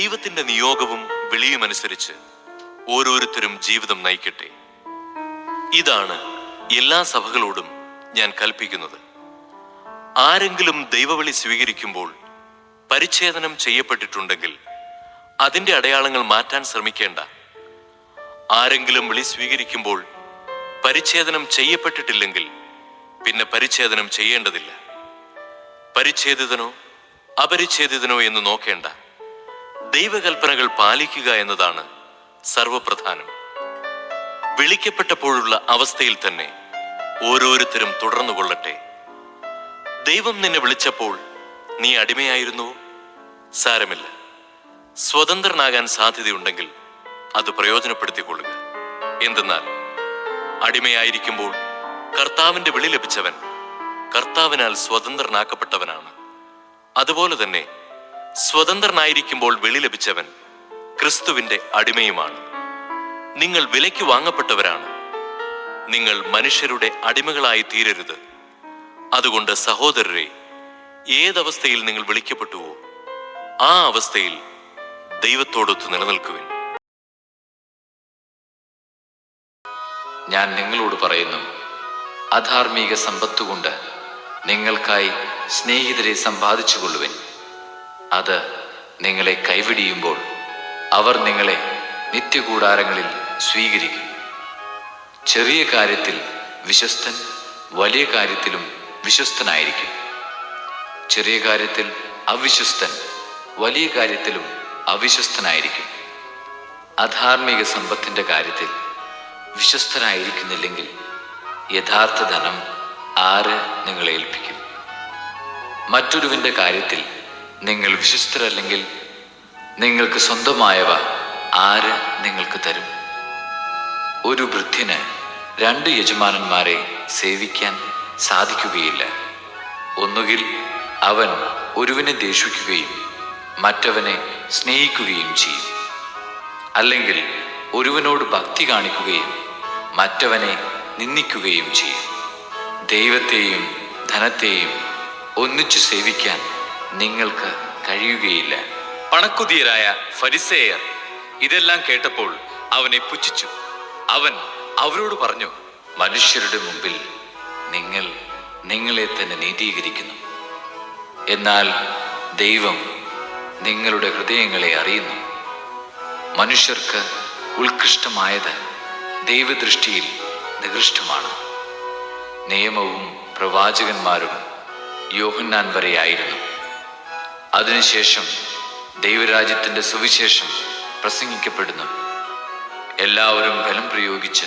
ദൈവത്തിന്റെ നിയോഗവും വിളിയുമനുസരിച്ച് ഓരോരുത്തരും ജീവിതം നയിക്കട്ടെ. ഇതാണ് എല്ലാ സഭകളോടും ഞാൻ കൽപ്പിക്കുന്നത്. ആരെങ്കിലും ദൈവവിളി സ്വീകരിക്കുമ്പോൾ പരിച്ഛേദനം ചെയ്യപ്പെട്ടിട്ടുണ്ടെങ്കിൽ അതിന്റെ അടയാളങ്ങൾ മാറ്റാൻ ശ്രമിക്കേണ്ട. ആരെങ്കിലും വിളി സ്വീകരിക്കുമ്പോൾ പരിച്ഛേദനം ചെയ്യപ്പെട്ടിട്ടില്ലെങ്കിൽ പിന്നെ പരിച്ഛേദനം ചെയ്യേണ്ടതില്ല. പരിച്ഛേദിതനോ അപരിച്ഛേദിതനോ എന്ന് നോക്കേണ്ട. ദൈവകൽപ്പനകൾ പാലിക്കുക എന്നതാണ് സർവപ്രധാനം. വിളിക്കപ്പെട്ടപ്പോഴുള്ള അവസ്ഥയിൽ തന്നെ ഓരോരുത്തരും തുടർന്നു കൊള്ളട്ടെ. ദൈവം നിന്നെ വിളിച്ചപ്പോൾ നീ അടിമയായിരുന്നുവോ സാരമില്ല. സ്വതന്ത്രനാകാൻ സാധ്യതയുണ്ടെങ്കിൽ അത് പ്രയോജനപ്പെടുത്തിക്കൊള്ളുക. എന്തെന്നാൽ അടിമയായിരിക്കുമ്പോൾ കർത്താവിന്റെ വിളി ലഭിച്ചവൻ കർത്താവിനാൽ സ്വതന്ത്രനാക്കപ്പെട്ടവനാണ്. അതുപോലെ തന്നെ സ്വതന്ത്രനായിരിക്കുമ്പോൾ വെളി ലഭിച്ചവൻ ക്രിസ്തുവിന്റെ അടിമയുമാണ്. നിങ്ങൾ വിലയ്ക്ക് വാങ്ങപ്പെട്ടവരാണ്. നിങ്ങൾ മനുഷ്യരുടെ അടിമകളായി തീരരുത്. അതുകൊണ്ട് സഹോദരരെ ഏതവസ്ഥയിൽ നിങ്ങൾ വിളിക്കപ്പെട്ടുവോ ആ അവസ്ഥയിൽ ദൈവത്തോടൊത്ത് നിലനിൽക്കുവിൻ. ഞാൻ നിങ്ങളോട് പറയുന്നു അധാർമിക സമ്പത്തുകൊണ്ട് നിങ്ങൾക്കായി സ്നേഹിതരെ സമ്പാദിച്ചുകൊള്ളുവിൻ. അത് നിങ്ങളെ കൈവിടിയുമ്പോൾ അവർ നിങ്ങളെ നിത്യകൂടാരങ്ങളിൽ സ്വീകരിക്കും. ചെറിയ കാര്യത്തിൽ വിശ്വസ്തൻ വലിയ കാര്യത്തിലും വിശ്വസ്തനായിരിക്കും. ചെറിയ കാര്യത്തിൽ അവിശ്വസ്തൻ വലിയ കാര്യത്തിലും അവിശ്വസ്തനായിരിക്കും. അധാർമിക സമ്പത്തിന്റെ കാര്യത്തിൽ വിശ്വസ്തനായിരിക്കുന്നില്ലെങ്കിൽ യഥാർത്ഥ ധനം ആര് നിങ്ങളെ ഏൽപ്പിക്കും? മറ്റൊരുവിന്റെ കാര്യത്തിൽ നിങ്ങൾ വിശ്വസ്തരല്ലെങ്കിൽ നിങ്ങൾക്ക് സ്വന്തമായവ ആര് നിങ്ങൾക്ക് തരും? ഒരു വൃദ്ധിന് രണ്ട് യജമാനന്മാരെ സേവിക്കാൻ സാധിക്കുകയില്ല. ഒന്നുകിൽ അവൻ ഒരുവനെ ദേഷിക്കുകയും മറ്റവനെ സ്നേഹിക്കുകയും ചെയ്യും. അല്ലെങ്കിൽ ഒരുവനോട് ഭക്തി കാണിക്കുകയും മറ്റവനെ നിന്ദിക്കുകയും ചെയ്യും. ദൈവത്തെയും ധനത്തെയും ഒന്നിച്ചു സേവിക്കാൻ നിങ്ങൾക്ക് കഴിയുകയില്ല. പണക്കുതിയരായ ഫരിസേയർ ഇതെല്ലാം കേട്ടപ്പോൾ അവനെ പുച്ഛിച്ചു. അവൻ അവരോട് പറഞ്ഞു മനുഷ്യരുടെ മുമ്പിൽ നിങ്ങൾ നിങ്ങളെ തന്നെ നീതീകരിക്കുന്നു. എന്നാൽ ദൈവം നിങ്ങളുടെ ഹൃദയങ്ങളെ അറിയുന്നു. മനുഷ്യർക്ക് ഉത്കൃഷ്ടമായത് ദൈവദൃഷ്ടിയിൽ നികൃഷ്ടമാണ്. നിയമവും പ്രവാചകന്മാരും യോഹന്നാൻ വരെയായിരുന്നു അതിനുശേഷം ദൈവരാജ്യത്തിന്റെ സുവിശേഷം പ്രസംഗിക്കപ്പെടുന്നു. എല്ലാവരും ബലം പ്രയോഗിച്ച്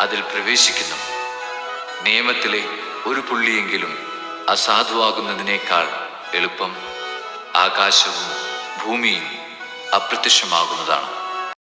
അതിൽ പ്രവേശിക്കുന്നു. നിയമത്തിലെ ഒരു പുള്ളിയെങ്കിലും അസാധുവാകുന്നതിനേക്കാൾ എളുപ്പം ആകാശവും ഭൂമിയും അപ്രത്യക്ഷമാകുന്നതാണ്.